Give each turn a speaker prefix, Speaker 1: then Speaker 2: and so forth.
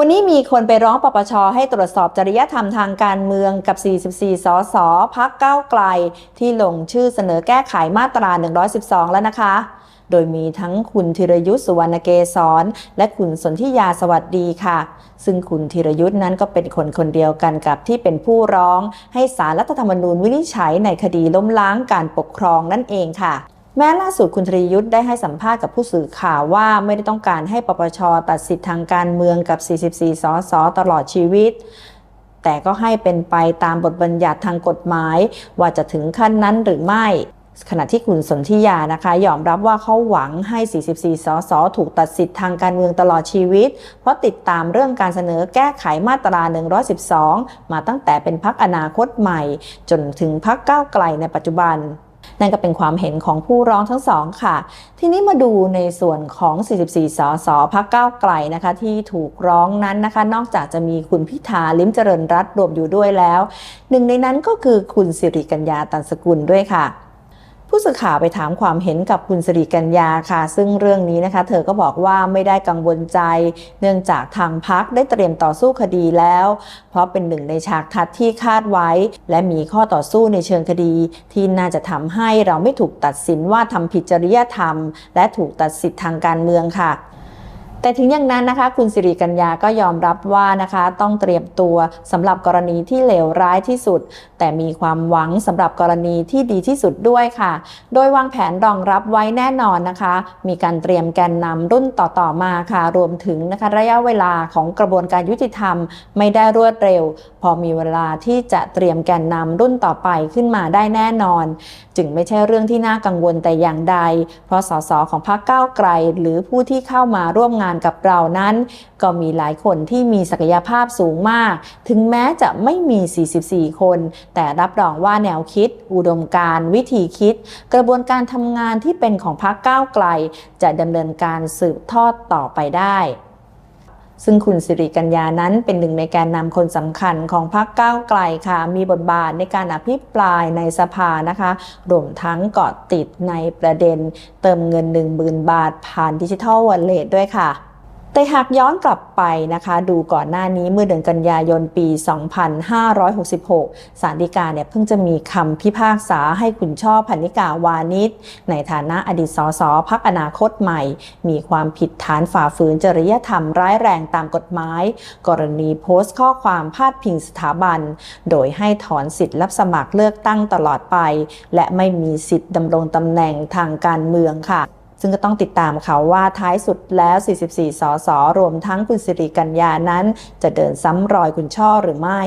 Speaker 1: วันนี้มีคนไปร้องปปชให้ตรวจสอบจริยธรรมทางการเมืองกับ 44 สสพักก้าวไกล ที่ลงชื่อเสนอแก้ไขมาตรา 112 แล้วนะคะ โดยมีทั้งคุณธีรยุทธ์สุวรรณเกษรและคุณสนธิยาสวัสดีค่ะ ซึ่งคุณธีรยุทธ์นั้นก็เป็นคนคนเดียวกันกับที่เป็นผู้ร้อง ให้สารรัฐธรรมนูญวินิจฉัยในคดีล้มล้างการปกครองนั่นเองค่ะ แม้ล่าสุดคุณธรยุทธ์ได้ให้สัมภาษณ์กับผู้สื่อข่าวว่าไม่ได้ต้องการให้ปปชตัดสิทธิทางการเมืองกับ 44 สสตลอดชีวิต แต่ก็ให้เป็นไปตามบทบัญญัติทางกฎหมาย ว่าจะถึงขั้นนั้นหรือไม่ขณะที่คุณสนธิยานะคะ ยอมรับว่าเขาหวังให้ 44 สส ถูกตัดสิทธิทางการเมืองตลอดชีวิต เพราะติดตามเรื่องการเสนอแก้ไขมาตรา 112 มาตั้งแต่เป็นพักอนาคตใหม่ จนถึงพักก้าวไกลในปัจจุบัน นั่นก็เป็นความเห็นของผู้ร้องทั้งสองค่ะ ทีนี้มาดูในส่วนของ 44 สสพักก้าไกลนะคะ ที่ถูกร้องนั้นนะคะ นอกจากจะมีคุณพิธาลิ้มเจริญรัตน์รวมอยู่ด้วยแล้ว หนึ่งในนั้นก็คือคุณสิริกัญญาตันสกุลด้วยค่ะ ผู้สื่อข่าวไปถามความเห็นกับคุณสิริกัญญาค่ะ ซึ่งเรื่องนี้นะคะ เธอก็บอกว่าไม่ได้กังวลใจ เนื่องจากทางพักได้เตรียมต่อสู้คดีแล้ว เพราะเป็นหนึ่งในฉากทัดที่คาดไว้ และมีข้อต่อสู้ในเชิงคดี ที่น่าจะทำให้เราไม่ถูกตัดสินว่าทำผิดจริยธรรม และถูกตัดสิทธิ์ทางการเมืองค่ะ แต่ถึงอย่างนั้นนะคะ คุณสิริกัญญาก็ยอมรับว่านะคะ ต้องเตรียมตัวสำหรับกรณีที่เลวร้ายที่สุด แต่มีความหวังสำหรับกรณีที่ดีที่สุดด้วยค่ะ โดยวางแผนรองรับไว้แน่นอนนะคะ มีการเตรียมแกนนำรุ่นต่อๆมาค่ะ รวมถึงนะคะระยะเวลาของกระบวนการยุติธรรม ไม่ได้รวดเร็ว พอมีเวลาที่จะเตรียมแกนนำรุ่นต่อไปขึ้นมาได้แน่นอน จึงไม่ใช่เรื่องที่น่ากังวลแต่อย่างใด เพราะสสของพรรคก้าวไกล หรือผู้ที่เข้ามาร่วมงานกับเรานั้น ก็มีหลายคนที่มีศักยภาพสูงมาก ถึงแม้จะไม่มี 44 คน แต่รับรองว่าแนวคิด อุดมการณ์วิธีคิด กระบวนการทำงานที่เป็นของพรรคก้าวไกล จะดำเนินการสืบทอดต่อไปได้ ซึ่งคุณสิริกัญญานั้นเป็นหนึ่งในแกนนำคนสำคัญของพรรคก้าวไกลค่ะ มีบทบาทในการอภิปรายในสภานะคะรวมทั้งเกาะติดในประเด็นเติมเงิน 10,000 บาทผ่านดิจิทัลวอลเล็ตด้วยค่ะ แต่หากย้อนกลับไปนะคะ ดูก่อนหน้านี้เมื่อเดือนกันยายนปี 2566สารดีกาเนี่ยเพิ่งจะมีคำพิพากษาให้คุณช่อพันนิกาวานิชในฐานะอดีตสสพักอนาคตใหม่ มีความผิดฐานฝ่าฝืนจริยธรรมร้ายแรงตามกฎหมาย กรณีโพสต์ข้อความพาดพิงสถาบัน โดยให้ถอนสิทธิ์รับสมัครเลือกตั้งตลอดไป และไม่มีสิทธิ์ดำรงตำแหน่งทางการเมืองค่ะ ซึ่งก็ต้องติดตามเขาว่าท้ายสุดแล้ว 44 สส รวมทั้งคุณสิริกัญญานั้น จะเดินซ้ำรอยคุณช่อหรือไม่